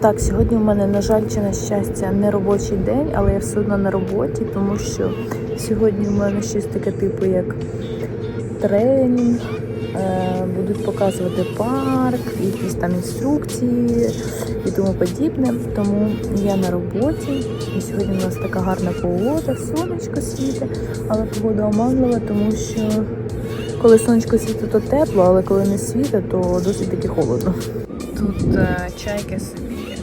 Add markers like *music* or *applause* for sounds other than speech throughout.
Так, сьогодні в мене, на жаль, чи на щастя, не робочий день, але я все одно на роботі, тому що сьогодні в мене щось таке типу, як тренінг. Е, Будуть показувати парк, якісь там інструкції і тому подібне. Тому я на роботі. І сьогодні у нас така гарна погода, сонечко світить, але погода оманлива, тому що коли сонечко світить, то тепло, але коли не світить, то досить таки холодно. Тут е, чайки собі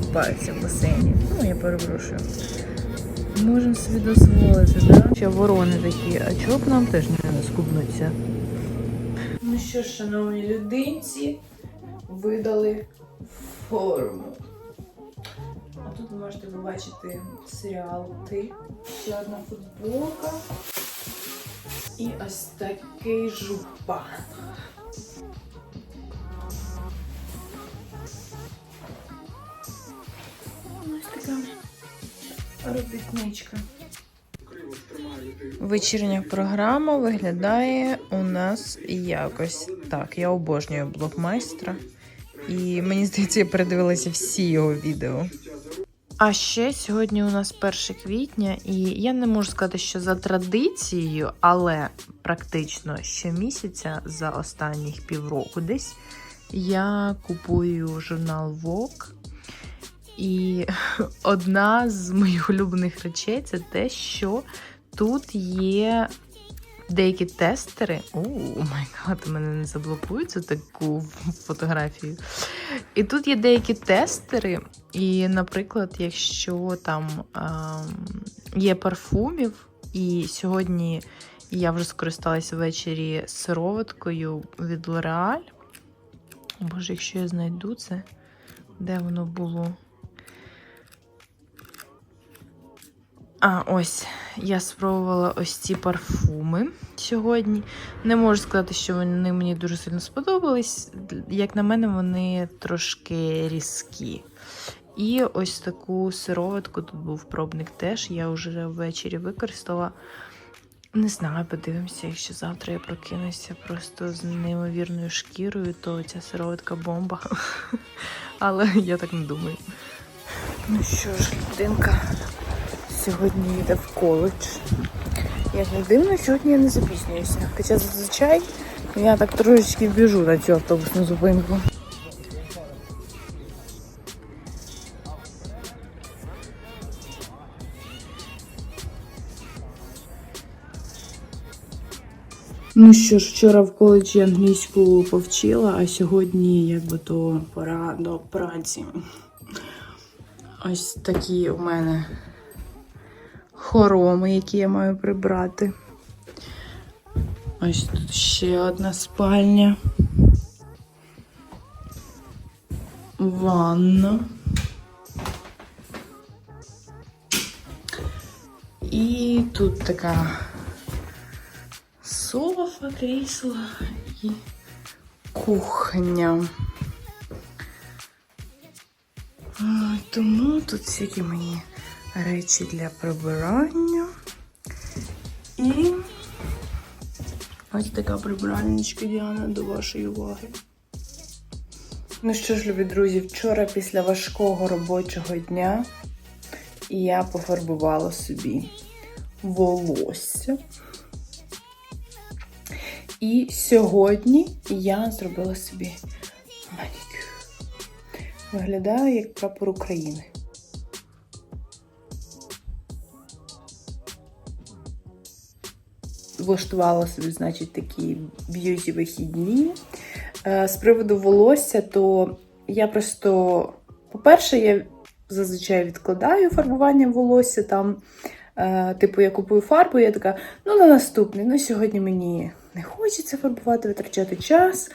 купаються в басейні. Ну, я перепрошую. Можемо собі дозволити, да? Ще ворони такі, а чого б нам теж не скубнуться? Ну що, ж, шановні людинці, видали форму. А тут ви можете побачити серіал Ти. Ще одна футболка. І ось такий жупан. Ось така робітничка. Вечірня програма виглядає у нас якось так. Я обожнюю блокмайстра, і мені здається, я передивилася всі його відео. А ще сьогодні у нас 1 квітня, і я не можу сказати, що за традицією, але практично щомісяця за останніх півроку десь я купую журнал Vogue. І *laughs* одна з моїх улюблених речей це те, що тут є деякі тестери. О, май гад, мене не заблокують за таку фотографію. І тут є деякі тестери, і, наприклад, якщо там ем, є парфумів, і сьогодні я вже скористалася ввечері сироваткою від L'Oreal. Боже, якщо я знайду це, де воно було? А, ось я спробувала ось ці парфуми сьогодні. Не можу сказати, що вони мені дуже сильно сподобались. Як на мене, вони трошки різкі. І ось таку сироватку, тут був пробник теж. Я вже ввечері використала. Не знаю, подивимося, якщо завтра я прокинуся просто з неймовірною шкірою, то ця сироватка бомба. *laughs* Але я так не думаю. Ну що ж, людинка сьогодні йде в коледж. Як не дивно, сьогодні я не запізнююся. Хоча зазвичай я так трошечки біжу на цю автобусну зупинку. Ну що ж, вчора в коледжі англійську повчила, а сьогодні якби то пора до праці. Ось такі у мене хороми, які я маю прибрати. Ось тут ще одна спальня. Ванна. І тут така софа, крісло і кухня. Тому тут всякі мої речі для прибирання. І ось така прибиральничка Діана до вашої уваги. Ну що ж, любі друзі, вчора після важкого робочого дня я пофарбувала собі волосся. І сьогодні я зробила собі манікюр. Виглядаю як прапор України. Влаштувала собі, значить, такі б'юті вихідні. Е, З приводу волосся, то я просто, по-перше, я зазвичай відкладаю фарбування волосся там. Е, Типу, я купую фарбу, я така, ну на наступний. Ну, сьогодні мені не хочеться фарбувати, витрачати час.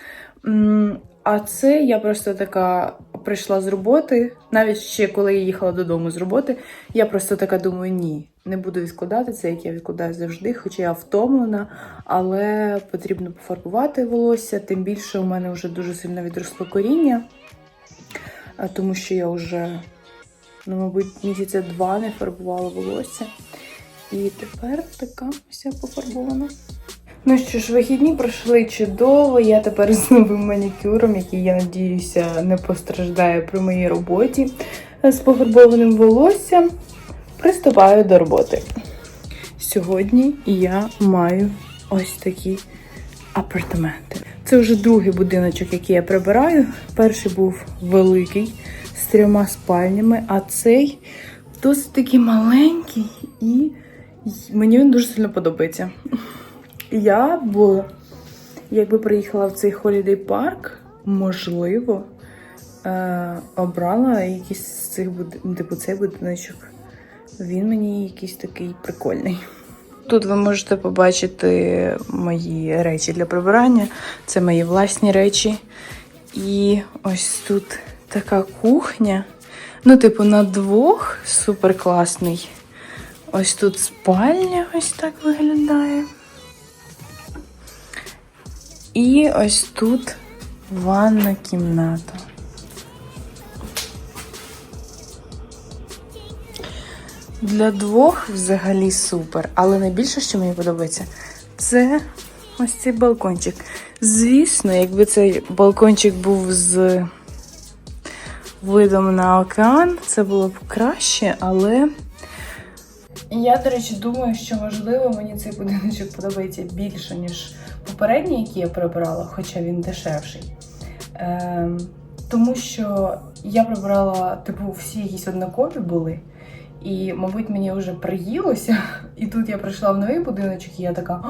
А це я просто така прийшла з роботи, навіть ще коли я їхала додому з роботи, я просто така думаю, ні, не буду відкладати це, як я відкладаю завжди, хоча я втомлена, але потрібно пофарбувати волосся, тим більше у мене вже дуже сильно відросло коріння, тому що я вже, ну, мабуть, місяця два не фарбувала волосся. І тепер така вся пофарбована. Ну що ж, вихідні пройшли чудово. Я тепер з новим манікюром, який, я надіюся, не постраждає при моїй роботі з пофарбованим волоссям. Приступаю до роботи. Сьогодні я маю ось такі апартаменти. Це вже другий будиночок, який я прибираю. Перший був великий з трьома спальнями, а цей досить такий маленький, і мені він дуже сильно подобається. Я б, якби приїхала в цей Holiday парк, можливо, е, обрала якийсь з цих буд- типу цей будиночок. Він мені якийсь такий прикольний. Тут ви можете побачити мої речі для прибирання. Це мої власні речі. І ось тут така кухня. Ну, типу, на двох супер класний. Ось тут спальня ось так виглядає. І ось тут ванна кімната. Для двох взагалі супер. Але найбільше, що мені подобається, це ось цей балкончик. Звісно, якби цей балкончик був з видом на океан, це було б краще, але. Я, до речі, думаю, що можливо мені цей будиночок подобається більше, ніж попередній, який я прибирала, хоча він дешевший. Ем, тому що я прибирала, типу, всі якісь однакові були. І, мабуть, мені вже приїлося. *laughs* І тут я прийшла в новий будиночок, і я така: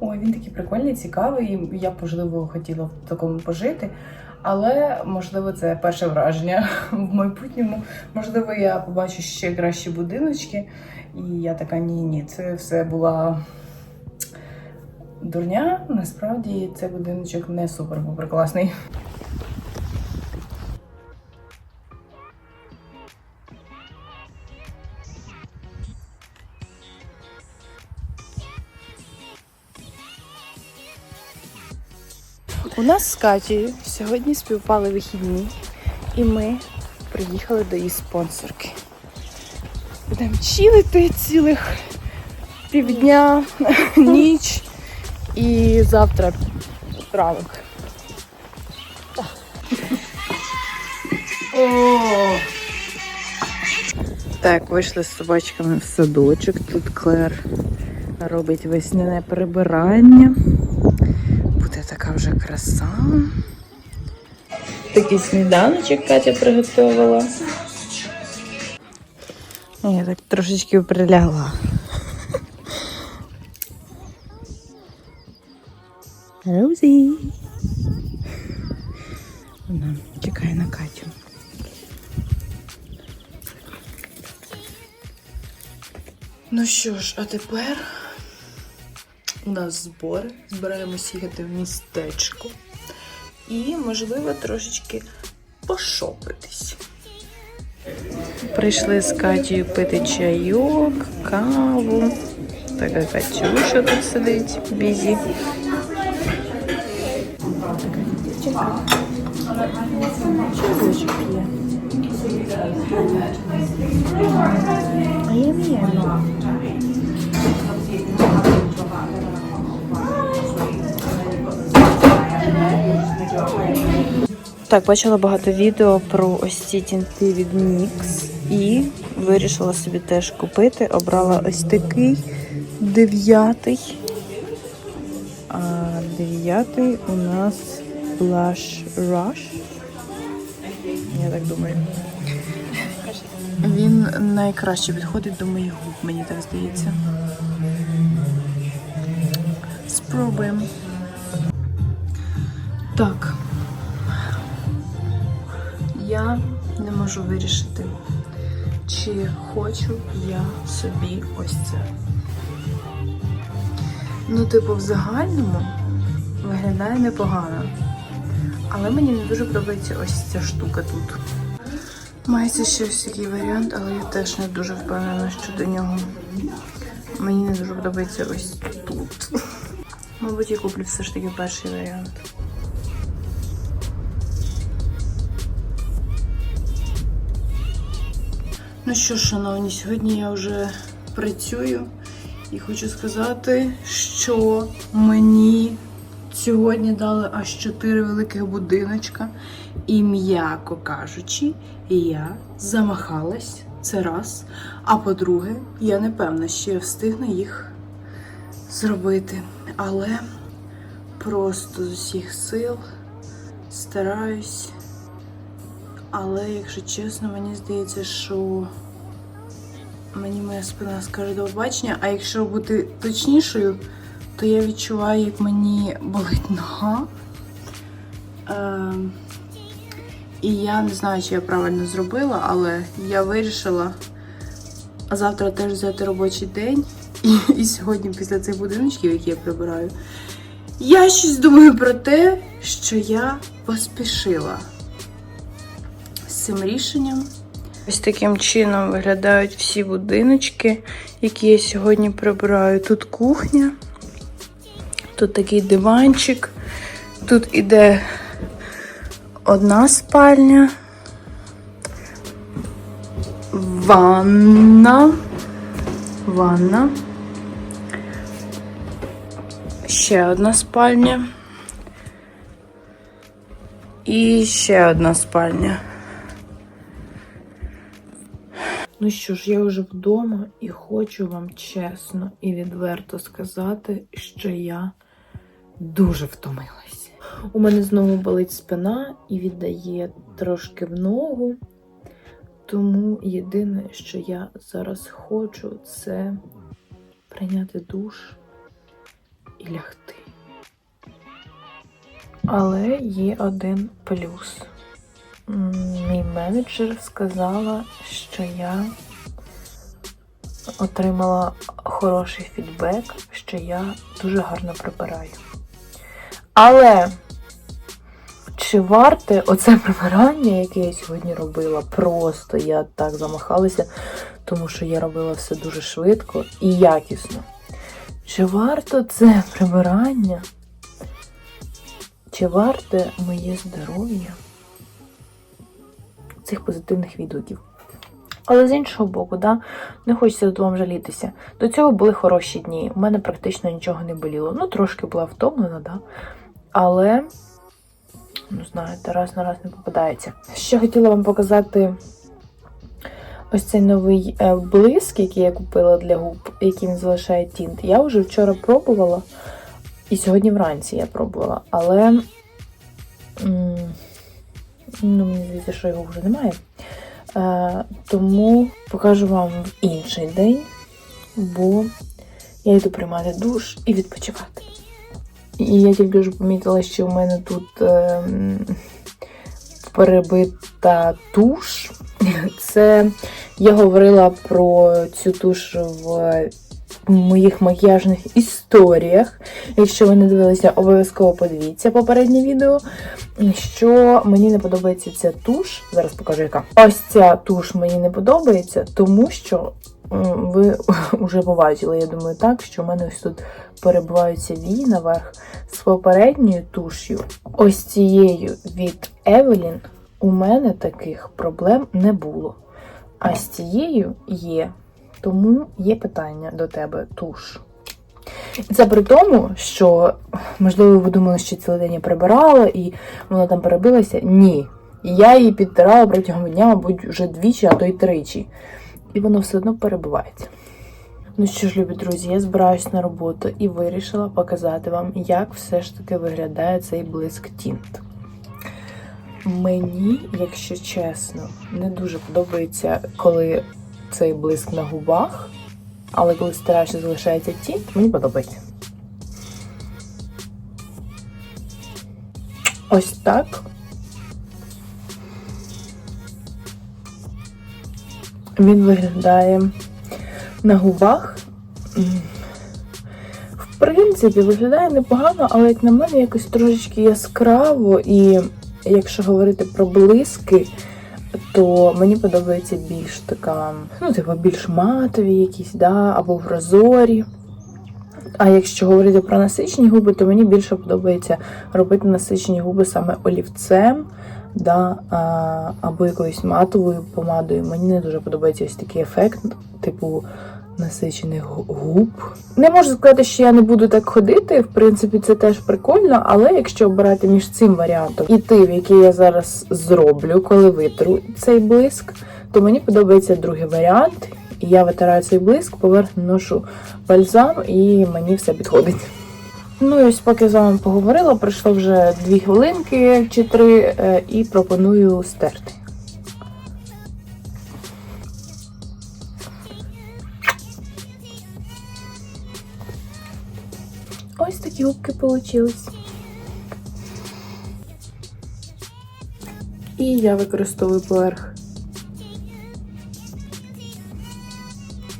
ой, він такий прикольний, цікавий. І я можливо, хотіла в такому пожити. Але, можливо, це перше враження *laughs* в майбутньому. Можливо, я побачу ще кращі будиночки. І я така: ні, ні, це все була дурня. Насправді цей будиночок не супер був прекрасний. У нас з Катєю сьогодні співпали вихідні, і ми приїхали до її спонсорки. Будемо чилити цілих півдня, ніч і завтра ранок. Так, вийшли з собачками в садочок. Тут Клер робить весняне прибирання. Буде така вже краса. Такий сніданочок Катя приготувала. Я так трошечки прилягла. Розі. Вона чекає на Катю. Ну що ж, а тепер у нас збори. Збираємось їхати в містечко. І, можливо, трошечки пошопитись. Прийшли з Катєю пити чайок, каву. Така Катюша тут сидить, бізі. Така дівчинка. Чайочок є. А я. Так, бачила багато відео про ось ці тінти від NYX і вирішила собі теж купити. Обрала ось такий дев'ятий. А дев'ятий у нас Blush Rush. Я так думаю. Він найкраще підходить до моїх губ, мені так здається. Спробуємо. Так. Я не можу вирішити, чи хочу я собі ось це. Ну, типу, в загальному виглядає непогано. Але мені не дуже подобається ось ця штука тут. Мається ще ось такий варіант, але я теж не дуже впевнена щодо нього. Мені не дуже подобається ось тут. Мабуть, я куплю все ж таки перший варіант. Ну що, шановні, сьогодні я вже працюю І хочу сказати, що мені сьогодні дали аж 4 великих будиночка. І, м'яко кажучи, я замахалась. Це раз. А по-друге, я не певна, що я встигну їх зробити. Але просто з усіх сил стараюсь. Але, якщо чесно, мені здається, що мені моя спина скаже до побачення, а якщо бути точнішою, то я відчуваю, як мені болить нога. Ем, і я не знаю, чи я правильно зробила, але я вирішила завтра теж взяти робочий день. І, і сьогодні, після цих будиночків, які я прибираю, я щось думаю про те, що я поспішила з цим рішенням. Ось таким чином виглядають всі будиночки, які я сьогодні прибираю. Тут кухня, тут такий диванчик, тут іде одна спальня, ванна, ванна, ще одна спальня. І ще одна спальня. Ну що ж, я вже вдома і хочу вам чесно і відверто сказати, що я дуже втомилась. У мене знову болить спина і віддає трошки в ногу. Тому єдине, що я зараз хочу, це прийняти душ і лягти. Але є один плюс. Мій менеджер сказала, що я отримала хороший фідбек, що я дуже гарно прибираю. Але чи варте оце прибирання, яке я сьогодні робила? Просто я так замахалася, тому що я робила все дуже швидко і якісно. Чи варто це прибирання? Чи варте моє здоров'я? цих позитивних відгуків. Але з іншого боку, да, не хочеться тут вам жалітися. До цього були хороші дні. У мене практично нічого не боліло. Ну, трошки була втомлена, да. Але, ну, знаєте, раз на раз не попадається. Ще хотіла вам показати ось цей новий е, блиск, який я купила для губ, який він залишає тінт. Я вже вчора пробувала, і сьогодні вранці я пробувала, але. Ну, мені здається, що його вже немає. Е, тому покажу вам в інший день, бо я йду приймати душ і відпочивати. І я тільки вже помітила, що в мене тут е, перебита туш. *laughs* Це я говорила про цю туш в моїх макіяжних історіях. Якщо ви не дивилися, обов'язково подивіться попереднє відео. Що мені не подобається ця туш. Зараз покажу, яка. Ось ця туш мені не подобається, тому що ви *laughs* вже побачили, я думаю, так, що в мене ось тут перебуваються вії наверх з попередньою туш'ю. Ось цією від Evelyn у мене таких проблем не було. А з цією є. Тому є питання до тебе туш. І Це при тому, що, можливо, ви думали, що цілий день я прибирала і вона там перебилася. Ні. Я її підтирала протягом дня, мабуть, вже двічі, а то й тричі. І воно все одно перебувається. Ну що ж, любі друзі, я збираюсь на роботу і вирішила показати вам, як все ж таки виглядає цей блиск тінт. Мені, якщо чесно, не дуже подобається, коли цей блиск на губах, але коли стараєшся залишається тінт, мені подобається. Ось так. Він виглядає на губах. В принципі, виглядає непогано, але як на мене якось трошечки яскраво, і якщо говорити про блиски, то мені подобається більш така, ну, типу, більш матові якісь, да, або в розорі. А якщо говорити про насичені губи, то мені більше подобається робити насичені губи саме олівцем, да, або якоюсь матовою помадою. Мені не дуже подобається ось такий ефект, типу насичених губ. Не можу сказати, що я не буду так ходити. В принципі, це теж прикольно, але якщо обирати між цим варіантом і тим, який я зараз зроблю, коли витру цей блиск, то мені подобається другий варіант. Я витираю цей блиск, поверх ношу бальзам, і мені все підходить. Ну і ось поки з вами поговорила, пройшло вже дві хвилинки чи три, е, і пропоную стерти. Ось такі губки получились. І я використовую поверх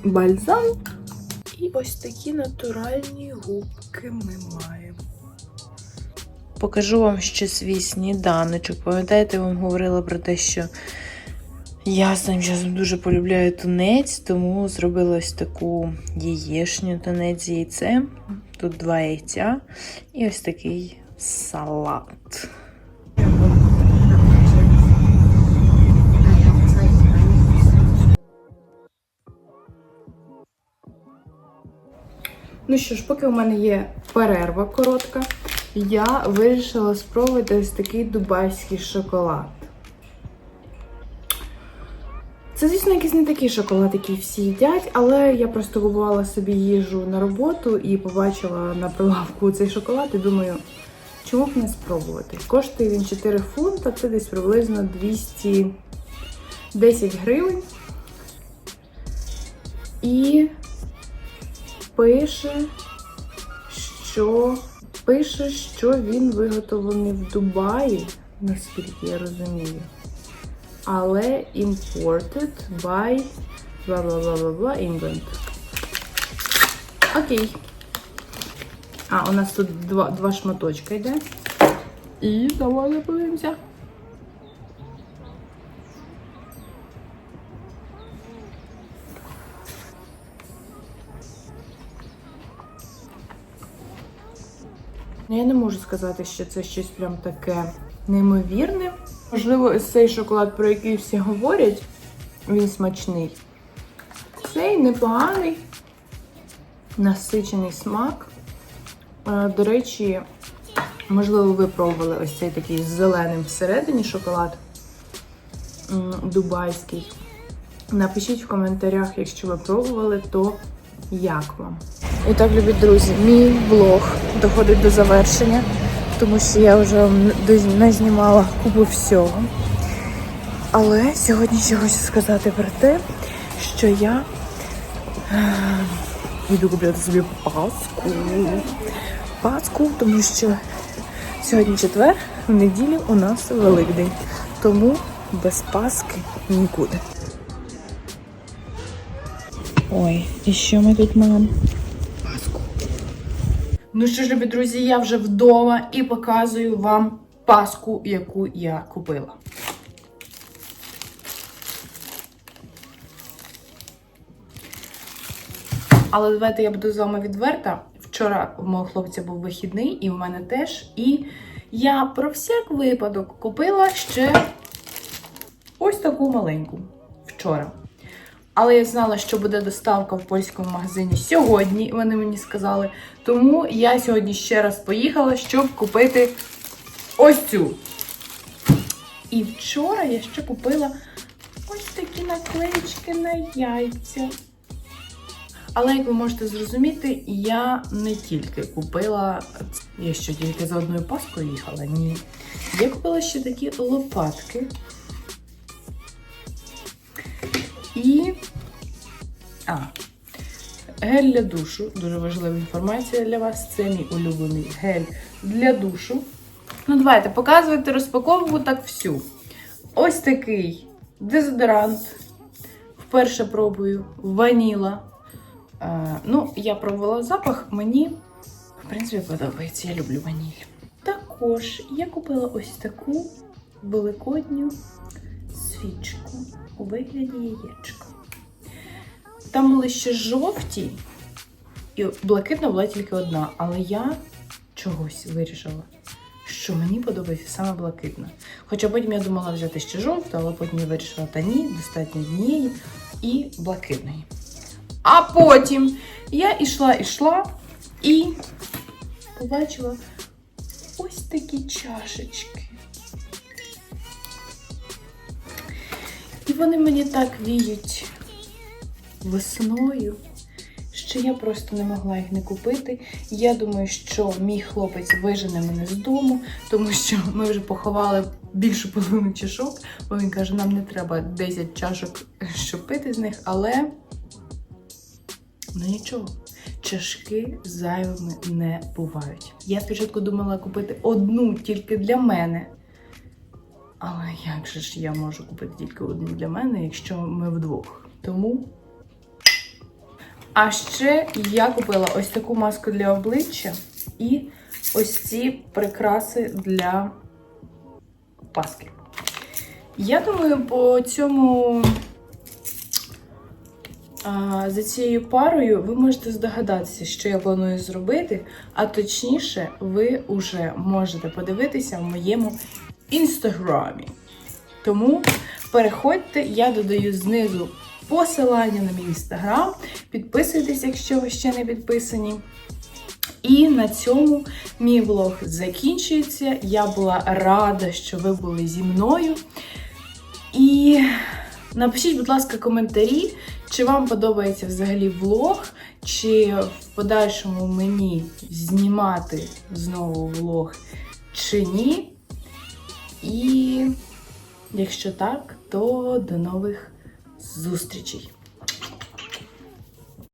бальзам. І ось такі натуральні губки ми маємо. Покажу вам ще свій сніданочок. Пам'ятаєте, я вам говорила про те, що я сам часом дуже полюбляю тунець, тому зробила ось таку яєшню тунець з яйцем. Тут два яйця і ось такий салат. Ну що ж, поки у мене є перерва коротка, я вирішила спробувати ось такий дубайський шоколад. Це, звісно, якийсь не такий шоколад, який всі їдять, але я просто купувала собі їжу на роботу і побачила на прилавку цей шоколад і думаю, чому б не спробувати? Коштує він 4 фунта, це десь приблизно 210 гривень. І пише, що пише, що він виготовлений в Дубаї, наскільки я розумію. Але imported by бла бла бла бла бла England. Окей. А, у нас тут два, два шматочка йде. І давай подивимося. Можу сказати, що це щось прям таке неймовірне. Можливо, цей шоколад, про який всі говорять, він смачний. Цей непоганий, насичений смак. Е, До речі, можливо, ви пробували ось цей такий з зеленим всередині шоколад дубайський. Напишіть в коментарях, якщо ви пробували, то як вам? І так, любі друзі, мій влог доходить до завершення, тому що я вже не знімала купу всього. Але сьогодні ще хочу сказати про те, що я е, йду купляти собі паску. Паску, тому що сьогодні четвер, в неділю у нас Великдень. Тому без паски нікуди. Ой, і що ми тут маємо? Ну що ж, любі друзі, я вже вдома і показую вам паску, яку я купила. Але давайте я буду з вами відверта. Вчора у мого хлопця був вихідний, і в мене теж. І я про всяк випадок купила ще ось таку маленьку вчора. Але я знала, що буде доставка в польському магазині сьогодні, вони мені сказали. Тому я сьогодні ще раз поїхала, щоб купити ось цю. І вчора я ще купила ось такі наклеїчки на яйця. Але, як ви можете зрозуміти, я не тільки купила, я що тільки за одною паскою їхала? Ні. Я купила ще такі лопатки. І. А. Гель для душу. Дуже важлива інформація для вас. Це мій улюблений гель для душу. Ну, давайте показувати розпаковку так всю. Ось такий дезодорант. Вперше пробую ваніла. Е, ну, я пробувала запах, мені, в принципі, подобається. Я люблю ваніль. Також я купила ось таку великодню свічку у вигляді яєчка. Там були ще жовті, і блакитна була тільки одна, але я чогось вирішила, що мені подобається саме блакитна. Хоча потім я думала взяти ще жовту, але потім я вирішила, та ні, достатньо однієї і блакитної. А потім я ішла, ішла і побачила ось такі чашечки. І вони мені так віють весною, що я просто не могла їх не купити. Я думаю, що мій хлопець вижене мене з дому, тому що ми вже поховали більшу половину чашок, бо він каже, нам не треба 10 чашок, щоб пити з них, але ну нічого. Чашки зайвими не бувають. Я спочатку думала купити одну тільки для мене. Але як же ж я можу купити тільки одну для мене, якщо ми вдвох? Тому. А ще я купила ось таку маску для обличчя і ось ці прикраси для паски. Я думаю, по цьому. За цією парою ви можете здогадатися, що я планую зробити, а точніше, ви вже можете подивитися в моєму інстаграмі. Тому переходьте, я додаю знизу посилання на мій інстаграм. Підписуйтесь, якщо ви ще не підписані. І на цьому мій влог закінчується. Я була рада, що ви були зі мною. І напишіть, будь ласка, коментарі, чи вам подобається взагалі влог, чи в подальшому мені знімати знову влог, чи ні. І якщо так, то до нових зустрічей!